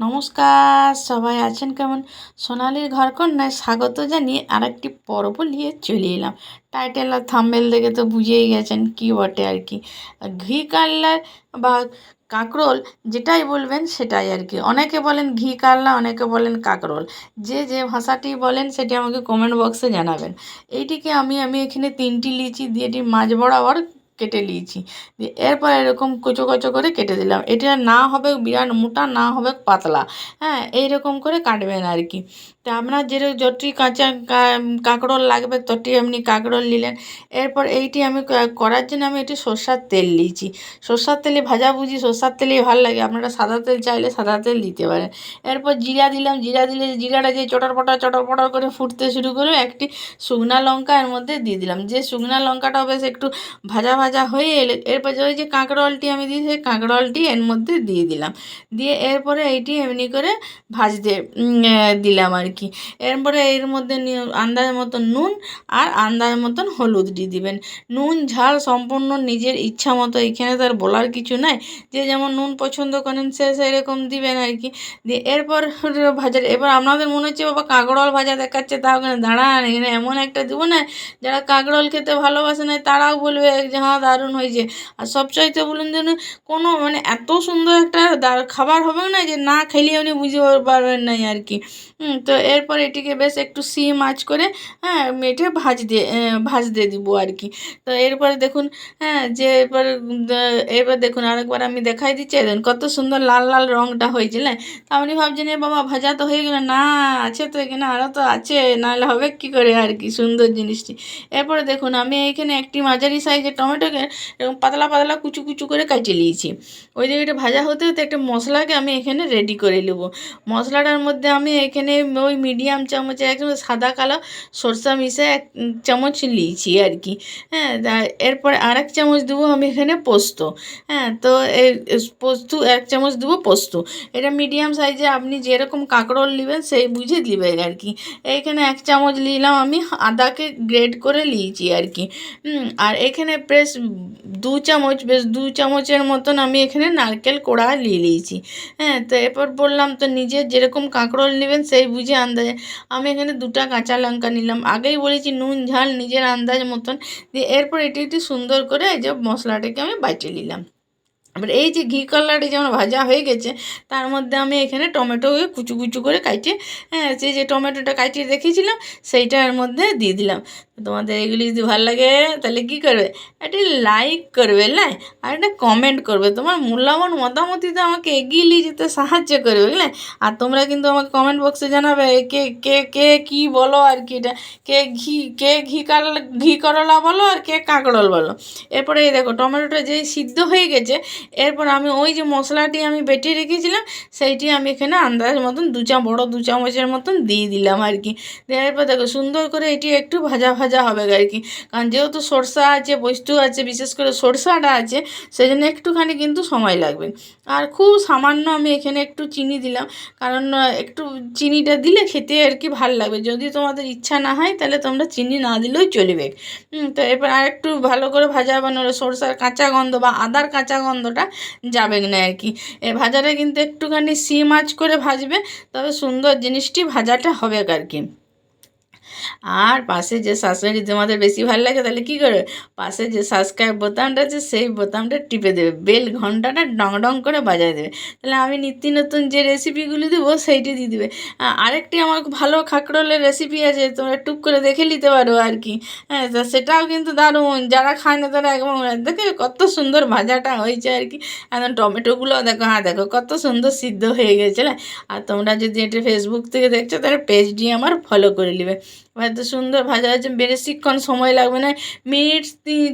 নমস্কার, সবাই আছেন কেমন? সোনালির ঘরকন্যায় স্বাগত জানিয়ে আরেকটি পর্ব নিয়ে চলে এলাম। টাইটেল আর থাম্বেল দেখে তো বুঝেই গেছেন কি বটে আর কি। ঘি কাল্লার বা কাঁকরোল যেটাই বলবেন সেটাই আর কি। অনেকে বলেন ঘি কাল্লা, অনেকে বলেন কাঁকরোল। যে যে ভাষাটি বলেন সেটি আমাকে কমেন্ট বক্সে জানাবেন। এইটিকে আমি আমি এখানে তিনটি লিচি দিয়ে এটি মাঝ বরাবর কেটে নিয়েছি। দিয়ে এরপর এরকম কুচো কুচো করে কেটে দিলাম। এটা না হবে বিরাট মোটা, না হবে পাতলা। হ্যাঁ এইরকম করে কাটবেন আর কি। তা আপনার যেরকম যতটি কাঁচা কাঁকরোল লাগবে ততটি এমনি কাঁকরোল নিলেন। এরপর এইটি আমি করার জন্য আমি এটি সর্ষার তেল নিয়েছি। সর্ষার তেলে ভাজা ভুজি সর্ষার তেলেই ভালো লাগে। আপনারা সাদা তেল চাইলে সাদা তেল দিতে পারেন। এরপর জিরা দিলাম। জিরা দিলে জিরাটা যে চটর পটর চটর পটর করে ফুটতে শুরু করে একটি শুকনা লঙ্কা এর মধ্যে দিয়ে দিলাম। যে শুকনা লঙ্কাটা বেশ একটু ভাজা ভাজা হয়ে এলে, এরপর ওই যে কাঁকরোলটি আমি দিই সেই কাঁকরোলটি এর মধ্যে দিয়ে দিলাম। দিয়ে এরপরে এইটি এমনি করে ভাজতে দিলাম আর কি? এরপরে এর মধ্যে আন্দাজ মতন নুন আর আন্দাজ মতন হলুদ দিয়ে দিবেন। নুন, ঝাল সম্পূর্ণ নিজের ইচ্ছা মতো। এখানে তার বলার কিছু নাই। যে যেমন নুন পছন্দ করেন, সে সেরকম দিবেন আর কি। দিয়ে এরপর ভাজা। এবার আপনাদের মনে হচ্ছে বাবা কাঁকরোল ভাজা দেখাচ্ছে, তাও ওখানে দাঁড়ান, এখানে এমন একটা দেবো না, যারা কাঁকরোল খেতে ভালোবাসে না, তারাও বলবে যে হ্যাঁ দারুণ হয়েছে। আর সবচাইতে বলুন যেন, কোনো মানে এত সুন্দর একটা খাবার হবে না যে, না খেলে আপনি বুঝতে পারবেন নাই আর কি। তো এরপর এটিকে বেশ একটু সিম আঁচ করে হ্যাঁ মেটে ভাজতে ভাজতে দিব আর কি। তো এরপরে দেখুন হ্যাঁ যে এরপর এরপর দেখুন আরেকবার আমি দেখাই দিচ্ছি। দেখুন কত সুন্দর লাল লাল রঙটা হয়েছে না তা আপনি ভাবছেন বাবা, ভাজা তো হয়ে গেল, না, আছে তো এখানে আরও তো আছে, নাহলে হবে কী করে আর কি, সুন্দর জিনিসটি। এরপরে দেখুন আমি এইখানে একটি মাঝারি সাইজের টমেটোকে এরকম পাতলা পাতলা, কুচু কুচু করে কাটিয়ে নিয়েছি। ওই জায়গাটা ভাজা হতে হতে একটা মশলাকে আমি এখানে রেডি করে নেব। মশলাটার মধ্যে আমি এখানে ওই মিডিয়াম চামচে, একদম সাদা কালো, সরষা মিশে এক চামচ নিয়েছি আর কি। হ্যাঁ এরপর আর এক চামচ দেবো আমি এখানে পোস্ত। হ্যাঁ তো পোস্ত, এক চামচ দেবো পোস্ত। এটা মিডিয়াম সাইজে আপনি যেরকম কাঁকরোল নেবেন, সেই বুঝে দিবেন আর কি। এইখানে এক চামচ নিলাম আমি আদাকে গ্রেড করে নিয়েছি আর কি। আর এখানে বেশ দু চামচ, বেশ দু চামচের মতন আমি এখানে নারকেল কোড়া নিয়ে নিয়েছি হ্যাঁ তো এরপর বললাম তো নিজের যেরকম কাঁকরোল নেবেন, সেই বুঝে আন্দাজে। আমি এখানে দুটা কাঁচা লঙ্কা নিলাম। আগেই বলেছি নুন, ঝাল নিজের আন্দাজ মতন। দিয়ে এরপর এটি একটি সুন্দর করে এই যে মশলাটাকে আমি বাইটে নিলাম। এবার এই যে ঘি কালারটি যেমন ভাজা হয়ে গেছে, তার মধ্যে আমি এখানে টমেটো কুচু কুচু করে কাটিয়ে হ্যাঁ সেই যে টমেটোটা কাটিয়ে রেখেছিলাম, সেইটার মধ্যে দিয়ে দিলাম। তোমাদের এগুলি যদি ভালো লাগে, তাহলে কী করবে? একটি লাইক করবে লাই আর একটা কমেন্ট করবে। তোমার মূল্যবান মতামতিতে আমাকে এগিয়ে নিয়ে যেতে সাহায্য করবে বুঝলে আর তোমরা কিন্তু আমাকে কমেন্ট বক্সে জানাবে কে কে কে, কী বলো আর কি এটা? কে ঘি কে ঘি কাল, ঘি করলা বলো আর কে কাঁকড়ল বলো? এরপরে এই দেখো, টমেটোটা যেই সিদ্ধ হয়ে গেছে এরপর আমি ওই যে মশলাটি আমি বেটে রেখেছিলাম, সেইটি আমি এখানে আন্দাজ মতন দু চা, বড়ো দু চামচের মতন দিয়ে দিলাম আর কি। দেওয়ার পর দেখো সুন্দর করে এটি একটু ভাজা ভাজা হবে আর কি। কারণ যেহেতু সরষা আছে, বস্তু আছে, বিশেষ করে সরষাটা আছে সেই জন্য একটুখানি কিন্তু সময় লাগবে। আর খুব সামান্য আমি এখানে একটু চিনি দিলাম, কারণ একটু চিনিটা দিলে খেতে আর কি ভালো লাগবে। যদি তোমাদের ইচ্ছা না হয়, তাহলে তোমরা চিনি না দিলেও চলবে। তো এবার আর একটু ভালো করে ভাজা বানালে সরষার কাঁচা গন্ধ বা আদার কাঁচা গন্ধটা যাবে না আর কি। এ ভাজাটা কিন্তু একটুখানি সিম আঁচ করে ভাজবে, তবে সুন্দর জিনিসটি ভাজাটা হবে আর কি। আর পাশে যে শাশুড়ি তোমাদের বেশি ভালো লাগে, তাহলে কী করবে? পাশে যে সাবস্ক্রাইব বোতামটা আছে, সেই বোতামটা টিপে দেবে। বেল ঘন্টাটা ডং ডং করে বাজায় দেবে। তাহলে আমি নিত্য নতুন যে রেসিপিগুলি দেবো, সেইটি দিয়ে দেবে। আরেকটি আমার ভালো খাকরোলের রেসিপি আছে, তোমরা টুক করে দেখে নিতে পারো আর কি। হ্যাঁ তা সেটাও কিন্তু দারুণ। যারা খায় না, তারা একদম দেখে কত সুন্দর ভাজাটা হয়েছে আর কি। একদম টমেটোগুলো দেখো হ্যাঁ দেখো কত সুন্দর সিদ্ধ হয়ে গেছে আর তোমরা যদি এটা ফেসবুক থেকে দেখছ, তাহলে পেজটি আমার ফলো করে নেবে। এত সুন্দর ভাজা হয়েছে, বেশিক্ষণ সময় লাগবে না, মিনিট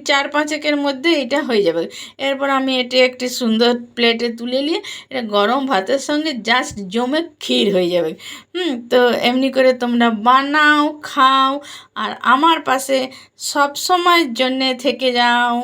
চার, পাঁচেকের মধ্যে এটা হয়ে যাবে। এরপর আমি এটি একটি সুন্দর প্লেটে তুলে নিয়ে, এটা গরম ভাতের সঙ্গে জাস্ট জমে ক্ষীর হয়ে যাবে। হুম, তো এমনি করে তোমরা বানাও, খাও, আর আমার পাশে সব সময়ের জন্যে থেকে যাও।